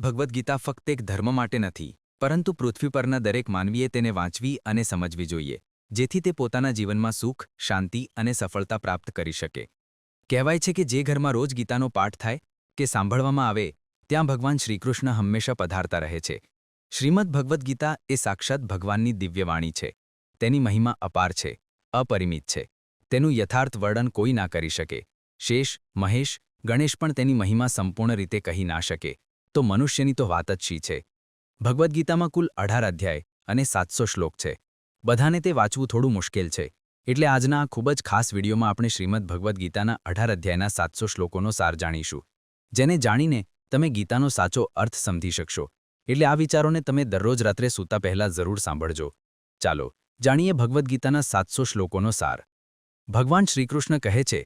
ભગવદ્ ગીતા ફક્ત એક ધર્મ માટે નથી, પરંતુ પૃથ્વી પરના દરેક માનવીએ તેને વાંચવી અને સમજવી જોઈએ, જેથી તે પોતાના જીવનમાં સુખ, શાંતિ અને સફળતા પ્રાપ્ત કરી શકે. કહેવાય છે કે જે ઘરમાં રોજ ગીતાનો પાઠ થાય, કે સાંભળવામાં આવે, ત્યાં ભગવાન શ્રીકૃષ્ણ હંમેશા પધારતા રહે છે. શ્રીમદ ભગવદ્ ગીતા એ સાક્ષાત ભગવાનની દિવ્યવાણી છે. તેની મહિમા અપાર છે, અપરિમિત છે. તેનું યથાર્થ વર્ણન કોઈ ના કરી શકે. શેષ, મહેશ, ગણેશ પણ તેની મહિમા સંપૂર્ણ રીતે કહી ના શકે. તો મનુષ્યની તો વાત જ શી છે? ભગવદ્ ગીતામાં કુલ અઢાર અધ્યાય અને સાતસો શ્લોક છે. બધાને તે વાંચવું થોડું મુશ્કેલ છે. એટલે આજના આ ખૂબ જ ખાસ વિડીયોમાં આપણે શ્રીમદ ભગવદ્ ગીતાના અઢાર અધ્યાયના સાતસો શ્લોકોનો સાર જાણીશું. જેને જાણીને તમે ગીતાનો સાચો અર્થ સમજી શકશો. એટલે આ વિચારોને તમે દરરોજ રાત્રે સૂતા પહેલાં જરૂર સાંભળજો. ચાલો, જાણીએ ભગવદ્ ગીતાના સાતસો શ્લોકોનો સાર. ભગવાન શ્રીકૃષ્ણ કહે છે,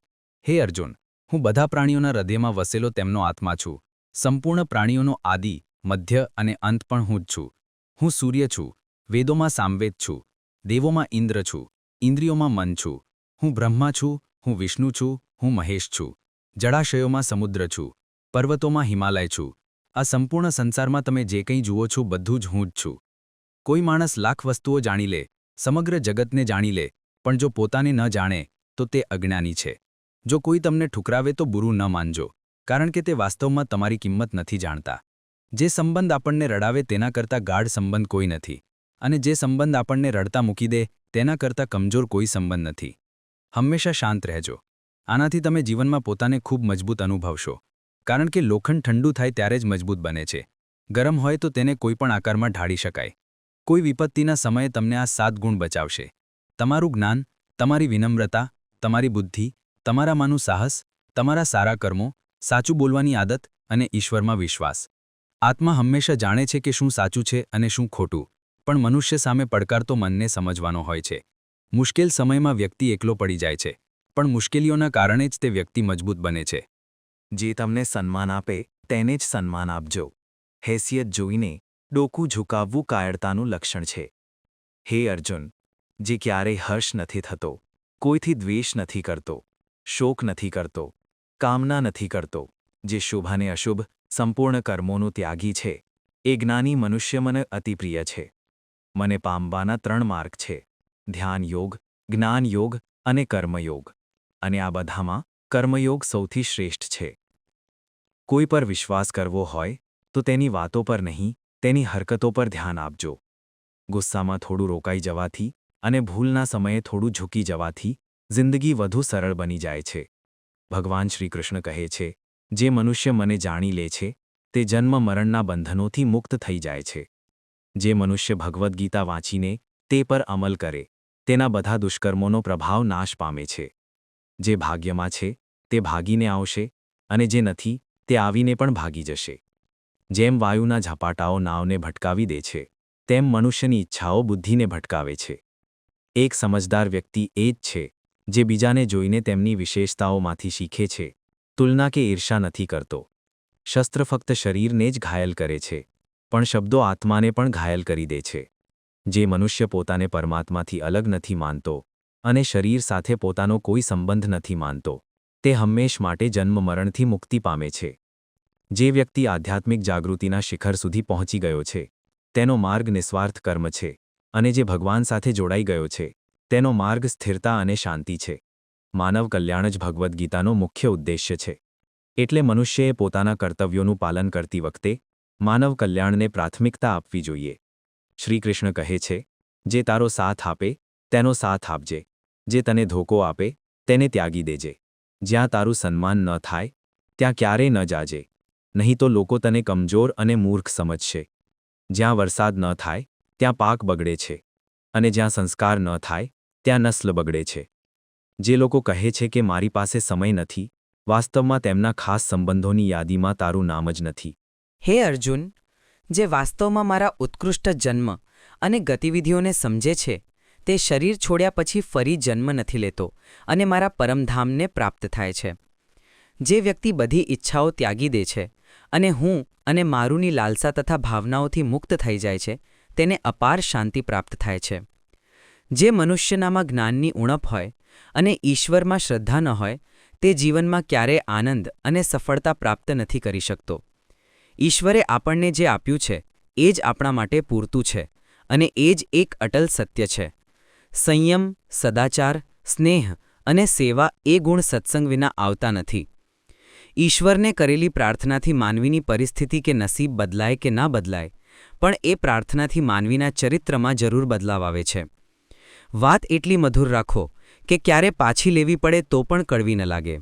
હે અર્જુન, હું બધા પ્રાણીઓના હૃદયમાં વસેલો તેમનો આત્મા છું. સંપૂર્ણ પ્રાણીઓનો આદિ, મધ્ય અને અંત પણ હું જ છું. હું સૂર્ય છું, વેદોમાં સામવેદ છું, દેવોમાં ઇન્દ્ર છું, ઇન્દ્રિયોમાં મન છું. હું બ્રહ્મા છું, હું વિષ્ણુ છું, હું મહેશ છું. જળાશયોમાં સમુદ્ર છું, પર્વતોમાં હિમાલય છું. આ સંપૂર્ણ સંસારમાં તમે જે કંઈ જુઓ છો બધું જ હું જ છું. કોઈ માણસ લાખ વસ્તુઓ જાણી લે, સમગ્ર જગતને જાણી લે, પણ જો પોતાને ન જાણે, તો તે અજ્ઞાની છે. જો કોઈ તમને ઠુકરાવે તો બુરું ન માનજો. કારણ કે તે વાસ્તવમાં તમારી કિંમત નથી જાણતા. જે સંબંધ આપણને રડાવે તેના કરતાં ગાઢ સંબંધ કોઈ નથી. અને જે સંબંધ આપણને રડતા મૂકી દે, તેના કરતાં કમજોર કોઈ સંબંધ નથી. હંમેશા શાંત રહેજો. આનાથી તમે જીવનમાં પોતાને ખૂબ મજબૂત અનુભવશો. કારણ કે લોખંડ ઠંડુ થાય ત્યારે જ મજબૂત બને છે. ગરમ હોય તો તેને કોઈપણ આકારમાં ઢાળી શકાય. કોઈ વિપત્તિના સમયે તમને આ સાત ગુણ બચાવશે. તમારું જ્ઞાન, તમારી વિનમ્રતા, તમારી બુદ્ધિ, તમારામાંનું સાહસ, તમારા સારા કર્મો સાચું બોલવાની આદત અને ઈશ્વરમાં વિશ્વાસ. આત્મા હંમેશા જાણે છે કે શું સાચું છે અને શું ખોટું, પણ મનુષ્ય સામે પડકારતો મનને સમજવાનો હોય છે. મુશ્કેલ સમયમાં વ્યક્તિ એકલો પડી જાય છે, પણ મુશ્કેલીઓના કારણે જ તે વ્યક્તિ મજબૂત બને છે. જે તમને સન્માન આપે, તેને જ સન્માન આપજો. હેસિયત જોઈને ડોકું ઝુકાવવું કાયરતાનું લક્ષણ છે. હે અર્જુન, જે ક્યારેય હર્ષ નથી થતો, કોઈથી દ્વેષ નથી કરતો, શોક નથી કરતો કામના નથી કરતો, જે શુભ અને અશુભ, સંપૂર્ણ કર્મોનું ત્યાગી છે. એ જ્ઞાની મનુષ્ય મને અતિપ્રિય છે. મને પામવાના ત્રણ માર્ગ છે. ધ્યાન યોગ, જ્ઞાન અને કર્મયોગ. અને આ બધામાં કર્મયોગ સૌથી શ્રેષ્ઠ છે. કોઈ પર વિશ્વાસ કરવો હોય, તો તેની વાતો પર નહીં, તેની હરકતો પર ધ્યાન આપજો. ગુસ્સામાં થોડું રોકાઈ જવાથી અને ભૂલના સમયે થોડું ઝૂકી જવાથી, જિંદગી વધુ સરળ બની જાય છે. ભગવાન શ્રીકૃષ્ણ કહે છે, જે મનુષ્ય મને જાણી લે છે, તે જન્મ મરણના બંધનોથી મુક્ત થઈ જાય છે. જે મનુષ્ય ભગવદ્ ગીતા વાંચીને તે પર અમલ કરે, તેના બધા દુષ્કર્મોનો પ્રભાવ નાશ પામે છે. જે ભાગ્યમાં છે, તે ભાગીને આવશે, અને જે નથી, તે આવીને પણ ભાગી જશે. જેમ વાયુના ઝપાટાઓ નાવને ભટકાવી દે છે, તેમ મનુષ્યની ઈચ્છાઓ બુદ્ધિને ભટકાવે છે. એક સમજદાર વ્યક્તિ એ જ છે જે બીજાને જોઈને તેમની વિશેષતાઓમાંથી શીખે છે. તુલના કે ઈર્ષા નથી કરતો. શસ્ત્ર ફક્ત શરીરને જ ઘાયલ કરે છે, પણ શબ્દો આત્માને પણ ઘાયલ કરી દે છે. જે મનુષ્ય પોતાને પરમાત્માથી અલગ નથી માનતો અને શરીર સાથે પોતાનો કોઈ સંબંધ નથી માનતો, તે હંમેશ માટે જન્મ મરણથી મુક્તિ પામે છે. જે વ્યક્તિ આધ્યાત્મિક જાગૃતિના શિખર સુધી પહોંચી ગયો છે, તેનો માર્ગ નિસ્વાર્થ કર્મ છે અને જે ભગવાન સાથે જોડાઈ ગયો છે તેનો માર્ગ સ્થિરતા અને શાંતિ છે. માનવ કલ્યાણ જ ભગવદ્ ગીતાનો મુખ્ય ઉદ્દેશ્ય છે. એટલે મનુષ્યએ પોતાના કર્તવ્યોનું પાલન કરતી વખતે માનવ કલ્યાણને પ્રાથમિકતા આપવી જોઈએ. શ્રીકૃષ્ણ કહે છે, જે તારો સાથ આપે, તેનો સાથ આપજે. જે તને ધોકો આપે, તેને ત્યાગી દેજે. જ્યાં તારું સન્માન ન થાય, ત્યાં ક્યારેય ન જાજે. નહીં તો લોકો તને કમજોર અને મૂર્ખ સમજશે. જ્યાં વરસાદ ન થાય, ત્યાં પાક બગડે છે. અને જ્યાં સંસ્કાર ન થાય, ત્યાં નસ્લ બગડે છે. જે લોકો કહે છે કે મારી પાસે સમય નથી, વાસ્તવમાં તેમના ખાસ સંબંધોની યાદીમાં તારું નામ જ નથી. હે અર્જુન, જે વાસ્તવમાં મારા ઉત્કૃષ્ટ જન્મ અને ગતિવિધિઓને સમજે છે, તે શરીર છોડ્યા પછી ફરી જન્મ નથી લેતો અને મારા પરમધામને પ્રાપ્ત થાય છે. જે વ્યક્તિ બધી ઈચ્છાઓ ત્યાગી દે છે અને હું અને મારુંની લાલસા તથા ભાવનાઓથી મુક્ત થઈ જાય છે તેને અપાર શાંતિ પ્રાપ્ત થાય છે. જે મનુષ્યનામાં જ્ઞાનની ઉણપ હોય અને ઈશ્વરમાં શ્રદ્ધા ન હોય, તે જીવનમાં ક્યારેય આનંદ અને સફળતા પ્રાપ્ત નથી કરી શકતો. ઈશ્વરે આપણને જે આપ્યું છે, એ જ આપણા માટે પૂરતું છે અને એ જ એક અટલ સત્ય છે. સંયમ, સદાચાર, સ્નેહ અને સેવા એ ગુણ સત્સંગ વિના આવતા નથી. ઈશ્વરને કરેલી પ્રાર્થનાથી માનવીની પરિસ્થિતિ કે નસીબ બદલાય કે ના બદલાય પણ એ પ્રાર્થનાથી માનવીના ચરિત્રમાં જરૂર બદલાવ આવે છે. વાત એટલી મધુર રાખો કે ક્યારે પાછી લેવી પડે તો પણ કડવી ન લાગે.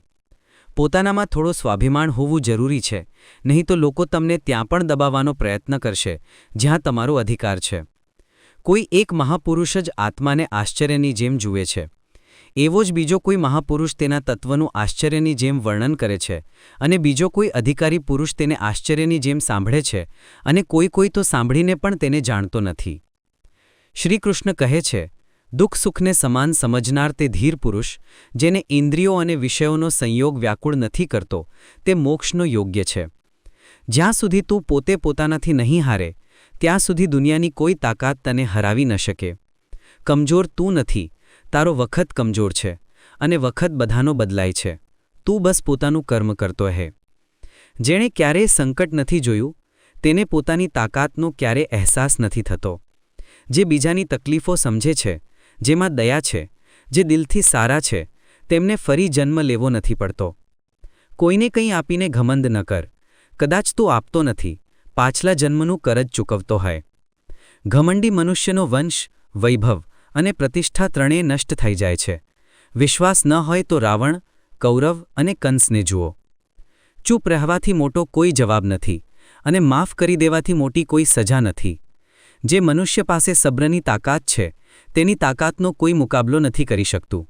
પોતાનામાં થોડો સ્વાભિમાન હોવું જરૂરી છે, નહીં તો લોકો તમને ત્યાં પણ દબાવવાનો પ્રયત્ન કરશે, જ્યાં તમારો અધિકાર છે. કોઈ એક મહાપુરુષ જ આત્માને આશ્ચર્યની જેમ જુએ છે. એવો જ બીજો કોઈ મહાપુરુષ તેના તત્વનું આશ્ચર્યની જેમ વર્ણન કરે છે અને બીજો કોઈ અધિકારી પુરુષ તેને આશ્ચર્યની જેમ સાંભળે છે અને કોઈ કોઈ તો સાંભળીને પણ તેને જાણતો નથી. શ્રીકૃષ્ણ કહે છે, દુઃખ સુખને સમાન સમજનાર તે ધીર પુરુષ, જેને ઇન્દ્રિયો અને વિષયોનો સંયોગ વ્યાકુળ નથી કરતો, તે મોક્ષનો યોગ્ય છે. જ્યાં સુધી તું પોતે પોતાનાથી નહીં હારે, ત્યાં સુધી દુનિયાની કોઈ તાકાત તને હરાવી ન શકે. કમજોર તું નથી તારો વખત કમજોર છે અને વખત બધાનો બદલાય છે. તું બસ પોતાનું કર્મ કરતો હે. જેણે ક્યારેય સંકટ નથી જોયું, તેને પોતાની તાકાતનો ક્યારે અહેસાસ નથી થતો. જે બીજાની તકલીફો સમજે છે, જેમાં દયા છે, જે દિલથી સારા છે, તેમને ફરી જન્મ લેવો નથી પડતો. કોઈને કંઈ આપીને ઘમંદ ન કર. કદાચ તું આપતો નથી, પાછલા જન્મનું કરજ ચૂકવતો હોય. ઘમંડી મનુષ્યનો વંશ વૈભવ. અને પ્રતિષ્ઠા ત્રણેય નષ્ટ થઈ જાય છે. વિશ્વાસ ન હોય તો રાવણ, કૌરવ અને કંસને જુઓ. ચૂપ રહેવાથી મોટો કોઈ જવાબ નથી અને માફ કરી દેવાથી મોટી કોઈ સજા નથી. જે મનુષ્ય પાસે સબ્રની તાકાત છે, તેની તાકાતનો કોઈ મુકાબલો નથી કરી શકતું.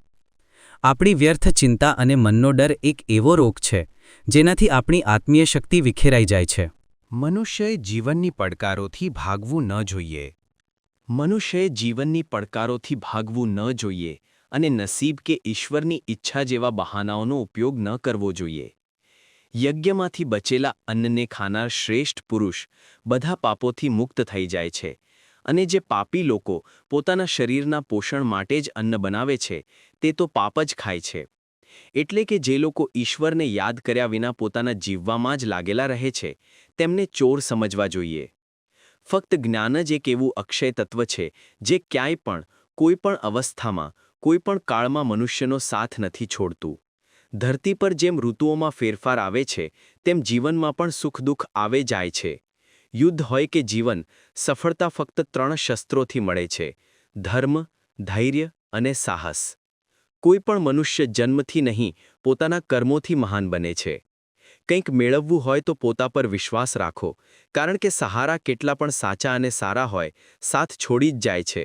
આપણી વ્યર્થ ચિંતા અને મનનો ડર એક એવો રોગ છે, જેનાથી આપણી આત્મીય શક્તિ વિખેરાઈ જાય છે. મનુષ્યએ જીવનની પડકારોથી ભાગવું ન જોઈએ. મનુષ્યએ જીવનની પડકારોથી ભાગવું ન જોઈએ અને નસીબ કે ઈશ્વરની ઈચ્છા જેવા બહાનાઓનો ઉપયોગ ન કરવો જોઈએ. યજ્ઞમાંથી બચેલા અન્નને ખાનાર શ્રેષ્ઠ પુરુષ બધા પાપોથી મુક્ત થઈ જાય છે અને જે પાપી લોકો પોતાના શરીરના પોષણ માટે જ અન્ન બનાવે છે, તે તો પાપ જ ખાય છે. એટલે કે જે લોકો ઈશ્વરને યાદ કર્યા વિના પોતાના જીવવામાં જ લાગેલા રહે છે, તેમને ચોર સમજવા જોઈએ. ફક્ત જ્ઞાન જ એક એવું અક્ષય તત્વ છે, જે ક્યાંય પણ કોઈપણ અવસ્થામાં, કોઈ પણ કાળમાં મનુષ્યનો સાથ નથી છોડતું. ધરતી પર જેમ ઋતુઓમાં ફેરફાર આવે છે, તેમ જીવનમાં પણ સુખ દુઃખ આવે જાય છે. યુદ્ધ હોય કે જીવન, સફળતા ફક્ત ત્રણ શસ્ત્રોથી મળે છે, ધર્મ, ધૈર્ય અને સાહસ. કોઈ પણ મનુષ્ય જન્મથી નહીં, પોતાના કર્મોથી મહાન બને છે. કંઈક મેળવવું હોય તો પોતા પર વિશ્વાસ રાખો, કારણ કે સહારા કેટલા પણ સાચા અને સારા હોય, સાથ છોડી જ જાય છે.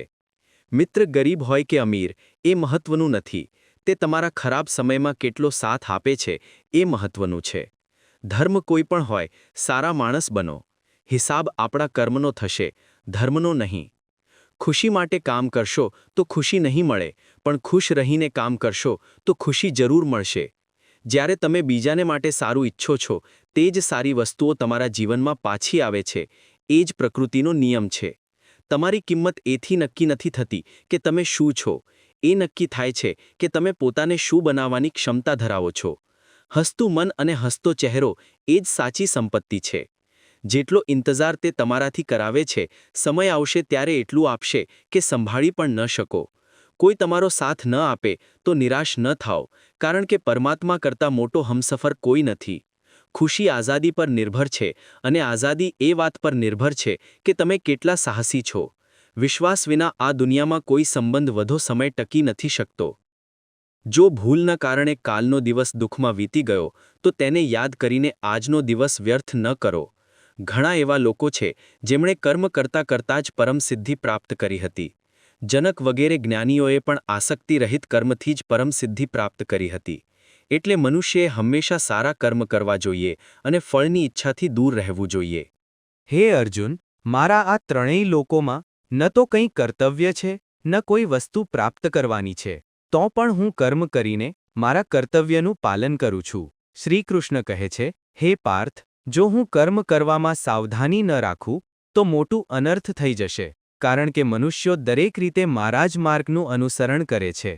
મિત્ર ગરીબ હોય કે અમીર, એ મહત્વનું નથી. તે તમારા ખરાબ સમયમાં કેટલો સાથ આપે છે, એ મહત્વનું છે. ધર્મ કોઈ પણ હોય, સારા માણસ બનો. હિસાબ આપણા કર્મનો થશે, ધર્મનો નહીં. ખુશી માટે કામ કરશો તો ખુશી નહીં મળે, પણ ખુશ રહીને કામ કરશો તો ખુશી જરૂર મળશે. જ્યારે તમે બીજાને માટે સારું ઈચ્છો છો, તે જ સારી વસ્તુઓ તમારા જીવનમાં પાછી આવે છે. એ જ પ્રકૃતિનો નિયમ છે. તમારી કિંમત એથી નક્કી નથી થતી કે તમે શું છો. એ નક્કી થાય છે કે તમે પોતાને શું બનાવવાની ક્ષમતા ધરાવો છો. હસતું મન અને હસતો ચહેરો એ જ સાચી સંપત્તિ છે. જેટલો ઇંતજાર તે તમારાથી કરાવે છે, સમય આવશે ત્યારે એટલું આપશે કે સંભાળી પણ ન શકો. કોઈ તમારો સાથ ન આપે, તો નિરાશ ન થાઓ, કારણ કે પરમાત્મા કરતાં મોટો હમસફર કોઈ નથી. ખુશી આઝાદી પર નિર્ભર છે, અને આઝાદી એ વાત પર નિર્ભર છે કે તમે કેટલા સાહસી છો. વિશ્વાસ વિના આ દુનિયામાં કોઈ સંબંધ વધુ સમય ટકી નથી શકતો. જો ભૂલના કારણે કાલનો દિવસ દુઃખમાં વીતી ગયો, તો તેને યાદ કરીને આજનો દિવસ વ્યર્થ ન કરો. ઘણા એવા લોકો છે, જેમણે કર્મ કરતા કરતાં જ પરમસિદ્ધિ પ્રાપ્ત કરી હતી. જનક વગેરે જ્ઞાનીઓએ પણ આસક્તિરહિત કર્મથી જ પરમસિદ્ધિ પ્રાપ્ત કરી હતી. એટલે મનુષ્યએ હંમેશા સારા કર્મ કરવા જોઈએ અને ફળની ઈચ્છાથી દૂર રહેવું જોઈએ. હે અર્જુન, મારા આ ત્રણેય લોકોમાં ન તો કંઈ કર્તવ્ય છે, ન કોઈ વસ્તુ પ્રાપ્ત કરવાની છે. તો પણ હું કર્મ કરીને મારા કર્તવ્યનું પાલન કરું છું. શ્રીકૃષ્ણ કહે છે, હે પાર્થ, જો હું કર્મ કરવામાં સાવધાની ન રાખું, તો મોટું અનર્થ થઈ જશે. કારણ કે મનુષ્યો દરેક રીતે મારા જ માર્ગનું અનુસરણ કરે છે.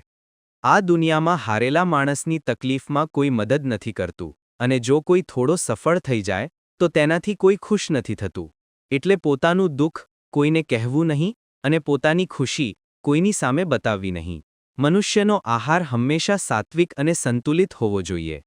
આ દુનિયામાં હારેલા માણસની તકલીફમાં કોઈ મદદ નથી કરતું, અને જો કોઈ થોડો સફળ થઈ જાય, તો તેનાથી કોઈ ખુશ નથી થતું. એટલે પોતાનું દુઃખ કોઈને કહેવું નહીં, અને પોતાની ખુશી કોઈની સામે બતાવવી નહીં. મનુષ્યનો આહાર હંમેશા સાત્વિક અને સંતુલિત હોવો જોઈએ.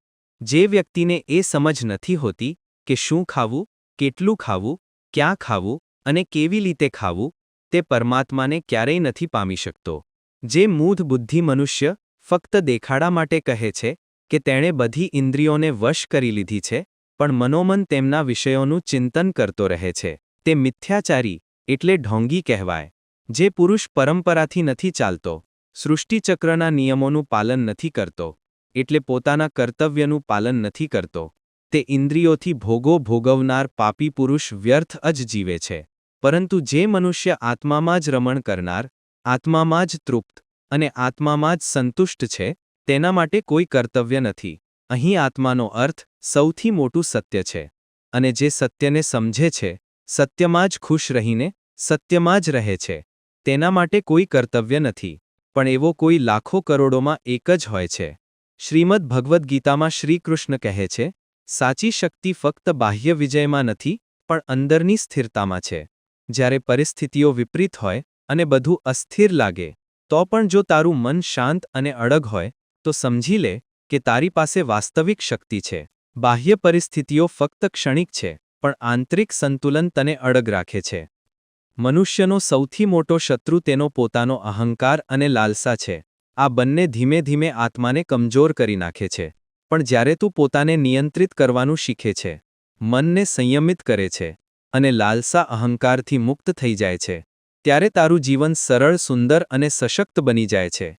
જે વ્યક્તિને એ સમજ નથી હોતી કે શું ખાવું, કેટલું ખાવું, ક્યાં ખાવું, અને કેવી રીતે ખાવું તે પરમાત્માને ક્યારેય નથી પામી શકતો. જે મૂઢ બુદ્ધિ મનુષ્ય ફક્ત દેખાડા માટે કહે છે કે તેણે બધી ઇન્દ્રિયોને વશ કરી લીધી છે, પણ મનોમન તેમના વિષયોનું ચિંતન કરતો રહે છે. તે મિથ્યાચારી એટલે ઢોંગી કહેવાય, જે પુરુષ પરંપરાથી નથી ચાલતો, સૃષ્ટિચક્રના નિયમોનું પાલન નથી કરતો, એટલે પોતાના કર્તવ્યનું પાલન નથી કરતો. તે ઇન્દ્રિયોથી ભોગો ભોગવનાર પાપી પુરુષ વ્યર્થ જ જીવે છે. પરંતુ જે મનુષ્ય આત્મામાં જ રમણ કરનાર, આત્મામાં જ તૃપ્ત અને આત્મામાં જ સંતુષ્ટ છે, તેના માટે કોઈ કર્તવ્ય નથી. અહીં આત્માનો અર્થ સૌથી મોટું સત્ય છે અને જે સત્યને સમજે છે, સત્યમાં જ ખુશ રહીને, સત્યમાં જ રહે છે, તેના માટે કોઈ કર્તવ્ય નથી, પણ એવો કોઈ લાખો કરોડોમાં એક જ હોય છે. શ્રીમદ ભગવદ્ ગીતામાં શ્રીકૃષ્ણ કહે છે, સાચી શક્તિ ફક્ત બાહ્ય વિજયમાં નથી, પણ અંદરની સ્થિરતામાં છે. જ્યારે પરિસ્થિતિઓ વિપરીત હોય અને બધું અસ્થિર લાગે, તો પણ જો તારું મન શાંત અને અડગ હોય, તો સમજી લે કે તારી પાસે વાસ્તવિક શક્તિ છે. બાહ્ય પરિસ્થિતિઓ ફક્ત ક્ષણિક છે, પણ આંતરિક સંતુલન તને અડગ રાખે છે. મનુષ્યનો સૌથી મોટો શત્રુ તેનો પોતાનો અહંકાર અને લાલસા છે. આ બંને ધીમે ધીમે આત્માને કમજોર કરી નાખે છે. પણ જ્યારે તું પોતાને નિયંત્રિત કરવાનું શીખે છે, મનને સંયમિત કરે છે અને લાલસા અહંકારથી મુક્ત થઈ જાય છે. ત્યારે તારું જીવન સરળ, સુંદર અને સશક્ત બની જાય છે.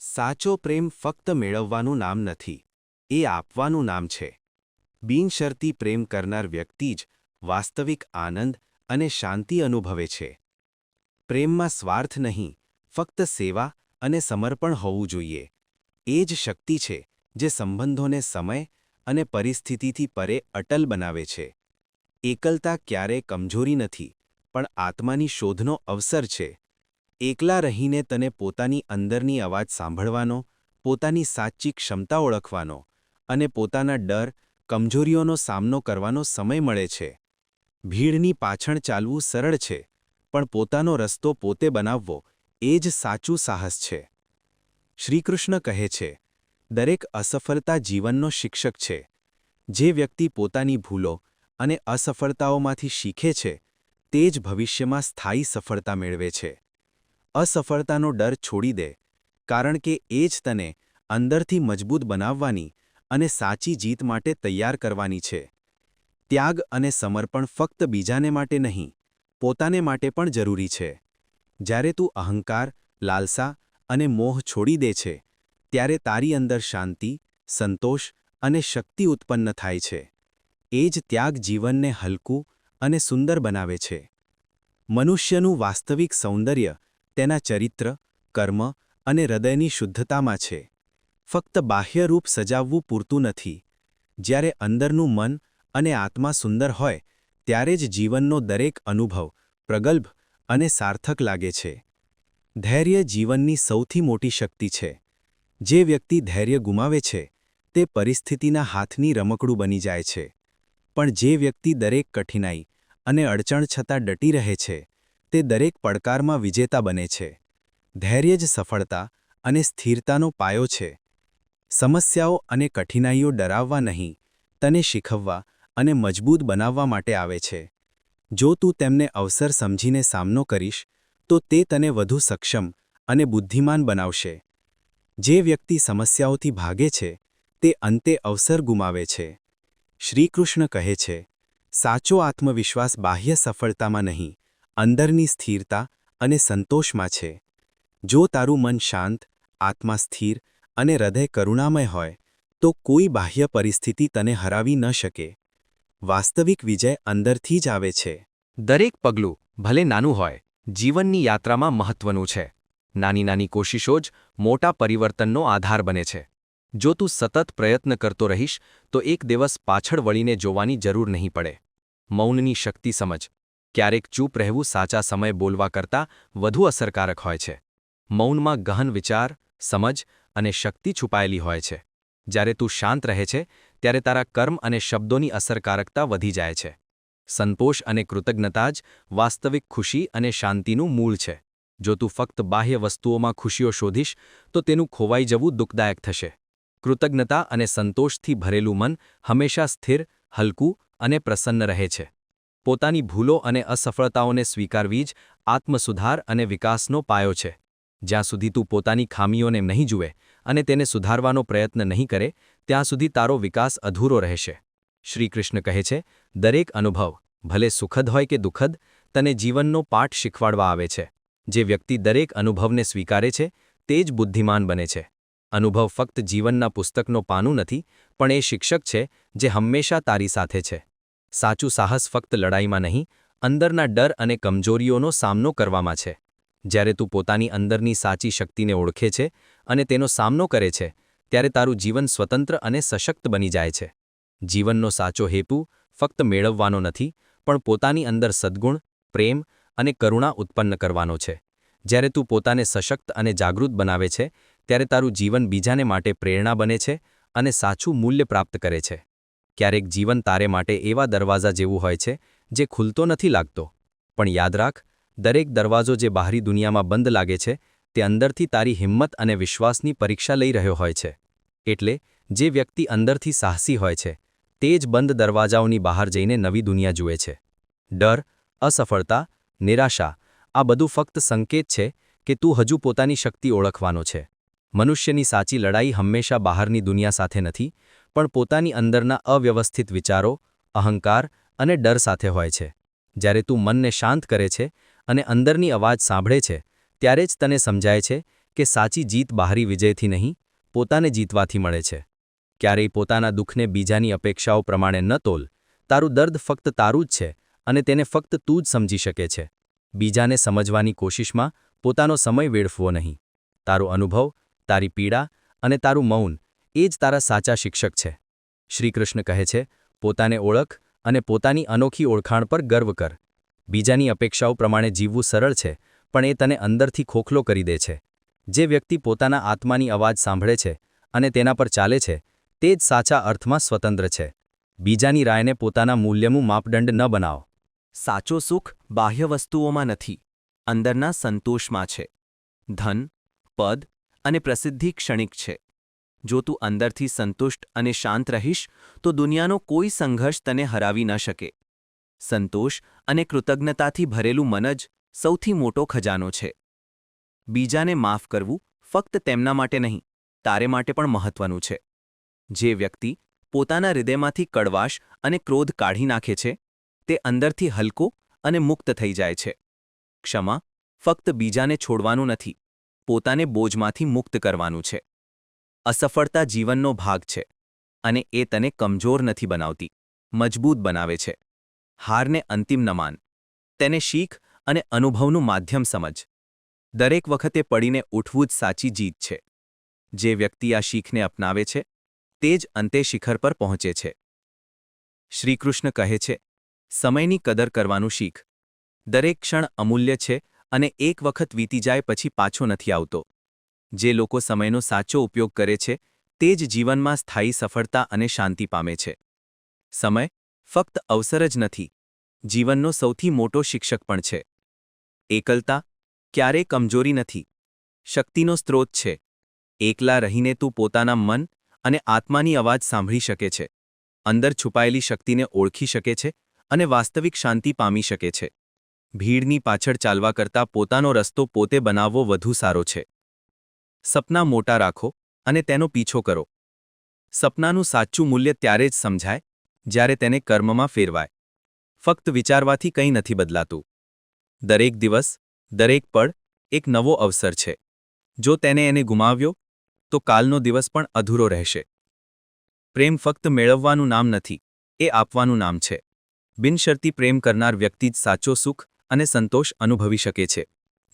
સાચો પ્રેમ ફક્ત મેળવવાનું નામ નથી. એ આપવાનું નામ છે. બિનશરતી પ્રેમ કરનાર વ્યક્તિ જ વાસ્તવિક આનંદ અને શાંતિ અનુભવે છે. પ્રેમમાં સ્વાર્થ નહીં, ફક્ત સેવા અને સમર્પણ હોવું જોઈએ. એ જ શક્તિ છે જે સંબંધોને સમય અને પરિસ્થિતિથી પરે અટલ બનાવે છે. એકલતા ક્યારે કમજોરી નથી, પણ આત્માની શોધનો અવસર છે. એકલા રહીને તને પોતાની અંદરની અવાજ સાંભળવાનો, પોતાની સાચી ક્ષમતા ઓળખવાનો અને પોતાના ડર, કમજોરીઓનો સામનો કરવાનો સમય મળે છે. ભીડની પાછળ ચાલવું સરળ છે, પણ પોતાનો રસ્તો પોતે બનાવવો એ જ સાચું સાહસ છે. શ્રીકૃષ્ણ કહે છે, દરેક અસફળતા જીવનનો શિક્ષક છે. જે વ્યક્તિ પોતાની ભૂલો અને અસફળતાઓમાંથી શીખે છે, તે જ ભવિષ્યમાં સ્થાયી સફળતા મેળવે છે. અસફળતાનો ડર છોડી દે, કારણ કે એ જ તને અંદરથી મજબૂત બનાવવાની અને સાચી જીત માટે તૈયાર કરવાની છે. ત્યાગ અને સમર્પણ ફક્ત બીજાને માટે નહીં, પોતાને માટે પણ જરૂરી છે. જ્યારે તું અહંકાર, લાલસા અને મોહ છોડી દે છે, ત્યારે તારી અંદર શાંતિ, સંતોષ અને શક્તિ ઉત્પન્ન થાય છે. એ જ ત્યાગ જીવનને હલકું અને સુંદર બનાવે છે. મનુષ્યનું વાસ્તવિક સૌંદર્ય તેના ચરિત્ર, કર્મ અને હૃદયની શુદ્ધતામાં છે. ફક્ત બાહ્ય રૂપ સજાવવું પૂરતું નથી. જ્યારે અંદરનું મન અને આત્મા સુંદર હોય, ત્યારે જ જીવનનો દરેક અનુભવ પ્રગલ્ભ અને સાર્થક લાગે છે. ધૈર્ય જીવનની સૌથી મોટી શક્તિ છે. જે વ્યક્તિ ધૈર્ય ગુમાવે છે, તે પરિસ્થિતિના હાથની રમકડું બની જાય છે. પણ જે વ્યક્તિ દરેક કઠિનાઈ અને અડચણ છતાં ડટી રહે છે, તે દરેક પડકારમાં વિજેતા બને છે. ધૈર્ય જ સફળતા અને સ્થિરતાનો પાયો છે. સમસ્યાઓ અને કઠિનાઈઓ ડરાવવા નહીં, તને શીખવવા અને મજબૂત બનાવવા માટે આવે છે. જો તું તેમને અવસર સમજીને સામનો કરીશ, તો તે તને વધુ સક્ષમ અને બુદ્ધિમાન બનાવશે. જે વ્યક્તિ સમસ્યાઓથી ભાગે છે, તે અંતે અવસર ગુમાવે છે. શ્રીકૃષ્ણ કહે છે, સાચો આત્મવિશ્વાસ બાહ્ય સફળતામાં નહીં, અંદરની સ્થિરતા અને સંતોષમાં છે. જો તારું મન શાંત, આત્મા સ્થિર અને હૃદય કરુણામય હોય, તો કોઈ બાહ્ય પરિસ્થિતિ તને હરાવી ન શકે. વાસ્તવિક વિજય અંદરથી જ આવે છે. દરેક પગલું, ભલે નાનું હોય, જીવનની યાત્રામાં મહત્વનું છે. નાની નાની કોશિશો જ મોટા પરિવર્તનનો આધાર બને છે. જો તું સતત પ્રયત્ન કરતો રહીશ, તો એક દિવસ પાછળ વળીને જોવાની જરૂર નહીં પડે. મૌનની શક્તિ સમજ. ક્યારેક ચૂપ રહેવું સાચા સમય બોલવા કરતાં વધુ અસરકારક હોય છે. મૌનમાં ગહન વિચાર, સમજ અને શક્તિ છુપાયેલી હોય છે. જ્યારે તું શાંત રહે છે, ત્યારે તારા કર્મ અને શબ્દોની અસરકારકતા વધી જાય છે. સંતોષ અને કૃતજ્ઞતા જ વાસ્તવિક ખુશી અને શાંતિનું મૂળ છે. જો તું ફક્ત બાહ્ય વસ્તુઓમાં ખુશીઓ શોધીશ, તો તેનું ખોવાઈ જવું દુઃખદાયક થશે. કૃતજ્ઞતા અને સંતોષથી ભરેલું મન હંમેશા સ્થિર, હલકું અને પ્રસન્ન રહે છે. પોતાની ભૂલો અને અસફળતાઓને સ્વીકારવી જ આત્મસુધાર અને વિકાસનો પાયો છે. જ્યાં સુધી તું પોતાની ખામીઓને નહીં જુએ અને તેને સુધારવાનો પ્રયત્ન નહીં કરે, ત્યાં સુધી તારો વિકાસ અધૂરો રહેશે. શ્રીકૃષ્ણ કહે છે, દરેક અનુભવ, ભલે સુખદ હોય કે દુઃખદ, તને જીવનનો પાઠ શીખવાડવા આવે છે. જે વ્યક્તિ દરેક અનુભવને સ્વીકારે છે, તે જ બુદ્ધિમાન બને છે. અનુભવ ફક્ત જીવનના પુસ્તકનો પાનું નથી, પણ એ શિક્ષક છે, જે હંમેશા તારી સાથે છે. સાચું સાહસ ફક્ત લડાઈમાં નહીં, અંદરના ડર અને કમજોરીઓનો સામનો કરવામાં છે. જ્યારે તું પોતાની અંદરની સાચી શક્તિને ઓળખે છે અને તેનો સામનો કરે છે, ત્યારે તારું જીવન સ્વતંત્ર અને સશક્ત બની જાય છે. જીવનનો સાચો હેતુ ફક્ત મેળવવાનો નથી, પણ પોતાની અંદર સદ્ગુણ, પ્રેમ અને કરુણા ઉત્પન્ન કરવાનો છે. જ્યારે તું પોતાને સશક્ત અને જાગૃત બનાવે છે ત્યારે તારું જીવન બીજાને માટે પ્રેરણા બને છે અને સાચું મૂલ્ય પ્રાપ્ત કરે છે. ક્યારેક જીવન તારે માટે એવા દરવાજા જેવું હોય છે જે ખુલતો નથી લાગતો. પણ યાદ રાખ, દરેક દરવાજો જે બહારી દુનિયામાં બંધ લાગે છે, તે અંદરથી તારી હિંમત અને વિશ્વાસની પરીક્ષા લઈ રહ્યો હોય છે. એટલે, જે વ્યક્તિ અંદરથી સાહસી હોય છે, તે જ બંધ દરવાજાઓની બહાર જઈને નવી દુનિયા જુએ છે. ડર, અસફળતા, નિરાશા, આ બધું ફક્ત સંકેત છે કે તું હજુ પોતાની શક્તિ ઓળખવાનો છે. મનુષ્યની સાચી લડાઈ હંમેશા બહારની દુનિયા સાથે નથી, પણ પોતાની અંદરના અવ્યવસ્થિત વિચારો, અહંકાર અને ડર સાથે હોય છે. જ્યારે તું મનને શાંત કરે છે અને અંદરની અવાજ સાંભળે છે, ત્યારે જ તને સમજાય છે કે સાચી જીત બહારી વિજયથી નહીં, પોતાને જીતવાથી મળે છે. ક્યારેય પોતાના દુઃખને બીજાની અપેક્ષાઓ પ્રમાણે ન તોલ, તારું દર્દ ફક્ત તારું જ છે અને તેને ફક્ત તું જ સમજી શકે છે. બીજાને સમજવાની કોશિશમાં પોતાનો સમય વેડફવો નહીં. તારો અનુભવ તારી પીડા અને તારું મૌન એ જ તારા સાચા શિક્ષક છે. શ્રીકૃષ્ણ કહે છે, પોતાને ઓળખ અને પોતાની અનોખી ઓળખાણ પર ગર્વ કર. બીજાની અપેક્ષાઓ પ્રમાણે જીવવું સરળ છે, પણ એ તને અંદરથી ખોખલો કરી દે છે. જે વ્યક્તિ પોતાના આત્માની અવાજ સાંભળે છે અને તેના પર ચાલે છે, તે જ સાચા અર્થમાં સ્વતંત્ર છે. બીજાની રાયને પોતાના મૂલ્યનું માપદંડ ન બનાવો. સાચો સુખ બાહ્ય વસ્તુઓમાં નથી, અંદરના સંતોષમાં છે. ધન, પદ અને પ્રસિદ્ધિ ક્ષણિક છે. જો તું અંદરથી સંતુષ્ટ અને શાંત રહીશ, તો દુનિયાનો કોઈ સંઘર્ષ તને હરાવી ન શકે. સંતોષ અને કૃતજ્ઞતાથી ભરેલું મન જ સૌથી મોટો ખજાનો છે. બીજાને માફ કરવું ફક્ત તેમના માટે નહીં, તારે માટે પણ મહત્વનું છે. જે વ્યક્તિ પોતાના હૃદયમાંથી કડવાશ અને ક્રોધ કાઢી નાખે છે, તે અંદરથી હલકો અને મુક્ત થઈ જાય છે. ક્ષમા ફક્ત બીજાને છોડવાનું નથી. પોતાને બોજમાંથી મુક્ત કરવાનું છે. અસફળતા જીવનનો ભાગ છે અને એ તને કમજોર નથી બનાવતી, મજબૂત બનાવે છે. હારને અંતિમ ન માન તેને શીખ અને અનુભવનું માધ્યમ સમજ. દરેક વખતે પડીને ઉઠવું જ સાચી જીત છે. જે વ્યક્તિ આ શીખને અપનાવે છે, તે જ અંતે શિખર પર પહોંચે છે. શ્રીકૃષ્ણ કહે છે, સમયની કદર કરવાનું શીખ. દરેક ક્ષણ અમૂલ્ય છે અને એક વખત વીતી જાય પછી પાછો નથી આવતો. જે લોકો સમયનો સાચો ઉપયોગ કરે છે, તે જ જીવનમાં સ્થાયી સફળતા અને શાંતિ પામે છે. સમય ફક્ત અવસર જ નથી, જીવનનો સૌથી મોટો શિક્ષક પણ છે. એકલતા ક્યારેય કમજોરી નથી, શક્તિનો સ્ત્રોત છે. એકલા રહીને તું પોતાના મન અને આત્માની અવાજ સાંભળી શકે છે. અંદર છુપાયેલી શક્તિને ઓળખી શકે છે અને વાસ્તવિક શાંતિ પામી શકે છે. ભીડની પાછળ ચાલવા કરતાં પોતાનો રસ્તો પોતે બનાવવો વધુ સારો છે. સપના મોટા રાખો અને તેનો પીછો કરો. સપનાનું સાચું મૂલ્ય ત્યારે જ સમજાય, જ્યારે તેને કર્મમાં ફેરવાય. ફક્ત વિચારવાથી કંઈ નથી બદલાતું. દરેક દિવસ, દરેક પળ એક નવો અવસર છે. જો તેને એને ગુમાવ્યો, તો કાલનો દિવસ પણ અધૂરો રહેશે. પ્રેમ ફક્ત મેળવવાનું નામ નથી, એ આપવાનું નામ છે. બિનશરતી પ્રેમ કરનાર વ્યક્તિ જ સાચો સુખ અને સંતોષ અનુભવી શકે છે.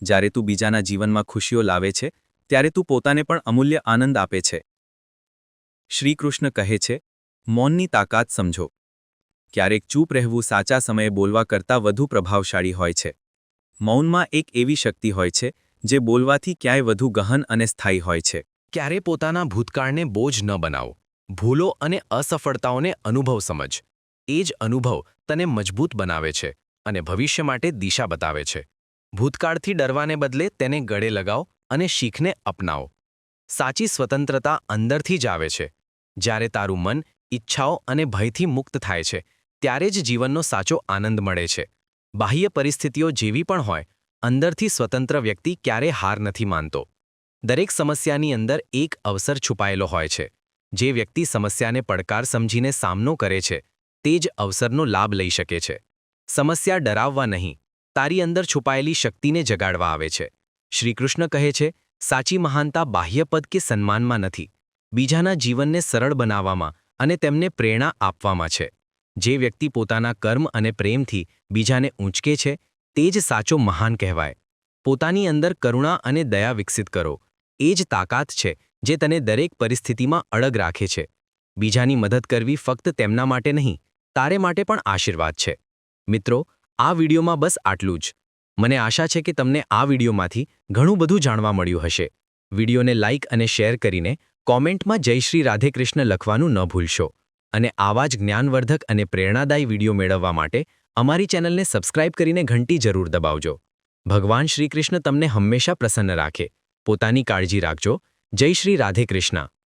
જ્યારે તું બીજાના જીવનમાં ખુશીઓ લાવે છે, ત્યારે તું પોતાને પણ અમૂલ્ય આનંદ આપે છે. શ્રીકૃષ્ણ કહે છે, મૌનની તાકાત સમજો. ક્યારેક ચૂપ રહેવું સાચા સમયે બોલવા કરતાં વધુ પ્રભાવશાળી હોય છે. મૌનમાં એક એવી શક્તિ હોય છે, જે બોલવાથી ક્યાંય વધુ ગહન અને સ્થાયી હોય છે. ક્યારે પોતાના ભૂતકાળને બોજ ન બનાવો. ભૂલો અને અસફળતાઓને અનુભવ સમજ. એ જ અનુભવ તને મજબૂત બનાવે છે. અને ભવિષ્ય માટે દિશા બતાવે છે. ભૂતકાળથી ડરવાને બદલે તેને ગળે લગાવો અને શીખને અપનાવો. સાચી સ્વતંત્રતા અંદરથી જ આવે છે. જ્યારે તારું મન ઈચ્છાઓ અને ભયથી મુક્ત થાય છે, ત્યારે જ જીવનનો સાચો આનંદ મળે છે. બાહ્ય પરિસ્થિતિઓ જેવી પણ હોય, અંદરથી સ્વતંત્ર વ્યક્તિ ક્યારે હાર નથી માનતો. દરેક સમસ્યાની અંદર એક અવસર છુપાયેલો હોય છે. જે વ્યક્તિ સમસ્યાને પડકાર સમજીને સામનો કરે છે, તે જ અવસરનો લાભ લઈ શકે છે. સમસ્યા ડરાવવા નહીં. તારી અંદર છુપાયેલી શક્તિને જગાડવા આવે છે. શ્રીકૃષ્ણ કહે છે, સાચી મહાનતા બાહ્યપદ કે સન્માનમાં નથી. બીજાના જીવનને સરળ બનાવવામાં અને તેમને પ્રેરણા આપવામાં છે. જે વ્યક્તિ પોતાના કર્મ અને પ્રેમથી બીજાને ઊંચકે છે, તે જ સાચો મહાન કહેવાય. પોતાની અંદર કરુણા અને દયા વિકસિત કરો. એ જ તાકાત છે, જે તને દરેક પરિસ્થિતિમાં અડગ રાખે છે. બીજાની મદદ કરવી ફક્ત તેમના માટે નહીં, તારે માટે પણ આશીર્વાદ છે. મિત્રો, આ વિડીયોમાં બસ આટલું જ. મને આશા છે કે તમને આ વિડીયોમાંથી ઘણું બધું જાણવા મળ્યું હશે. વિડીયોને લાઇક અને શેર કરીને કોમેન્ટમાં જય શ્રી રાધેકૃષ્ણ લખવાનું ન ભૂલશો. અને આવા જ જ્ઞાનવર્ધક અને પ્રેરણાદાયી વીડિયો મેળવવા માટે અમારી ચેનલને સબસ્ક્રાઇબ કરીને ઘંટી જરૂર દબાવજો. ભગવાન શ્રીકૃષ્ણ તમને હંમેશા પ્રસન્ન રાખે. પોતાની કાળજી રાખજો. જય શ્રી રાધેકૃષ્ણ.